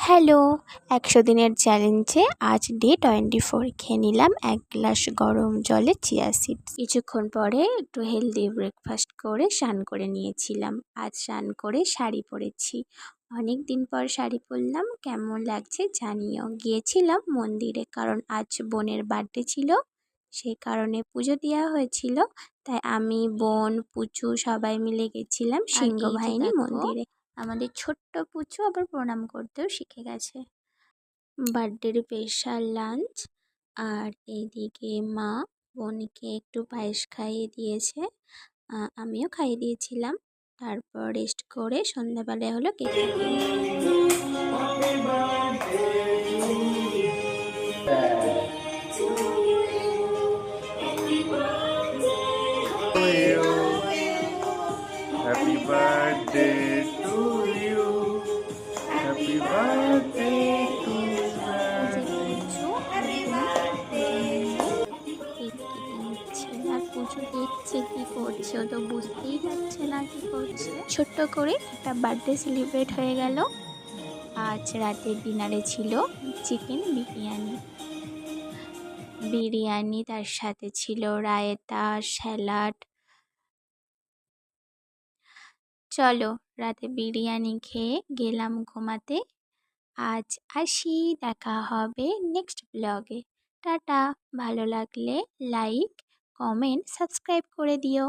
Hello একশো দিনের চ্যালেঞ্জে আজ ডে টোয়েন্টি ফোর খেয়ে নিলাম এক গ্লাস গরম জলে চিয়া সিড কিছুক্ষণ পরে একটু হেলদি ব্রেকফাস্ট করে স্নান করে নিয়েছিলাম। আজ স্নান করে শাড়ি পরেছি। অনেক দিন পর শাড়ি পরলাম কেমন লাগছে জানিও। গিয়েছিলাম মন্দিরে কারণ আজ বোনের বার্থডে ছিল সেই কারণে পুজো দেওয়া হয়েছিল তাই আমি বোন পুচু সবাই মিলে গেছিলাম সিংহবাহিনী মন্দিরে। আমাদের ছোট্ট পুচু আবার প্রণাম করতেও শিখে গেছে বার্থডের স্পেশাল লাঞ্চ আর এইদিকে মা বোনকে একটু পায়েস খাইয়ে দিয়েছে আমিও খাইয়ে দিয়েছিলাম তারপর রেস্ট করে সন্ধ্যাবেলায় হলো cake. Happy birthday to you. Happy birthday to. পুজো দেখছে কি করছে তো বুঝতেই পারছে না কি করছে ছোট্ট করে একটা বার্থডে সেলিব্রেট হয়ে গেল আজ রাতের ডিনারে ছিল চিকেন বিরিয়ানি বিরিয়ানি তার সাথে ছিল রায়তা স্যালাড চলো রাতে বিরিয়ানি খেয়ে গেলাম ঘুমাতে। আজ আসি, দেখা হবে নেক্সট ব্লগে টাটা, ভালো লাগলে লাইক কমেন্ট সাবস্ক্রাইব করে দিও।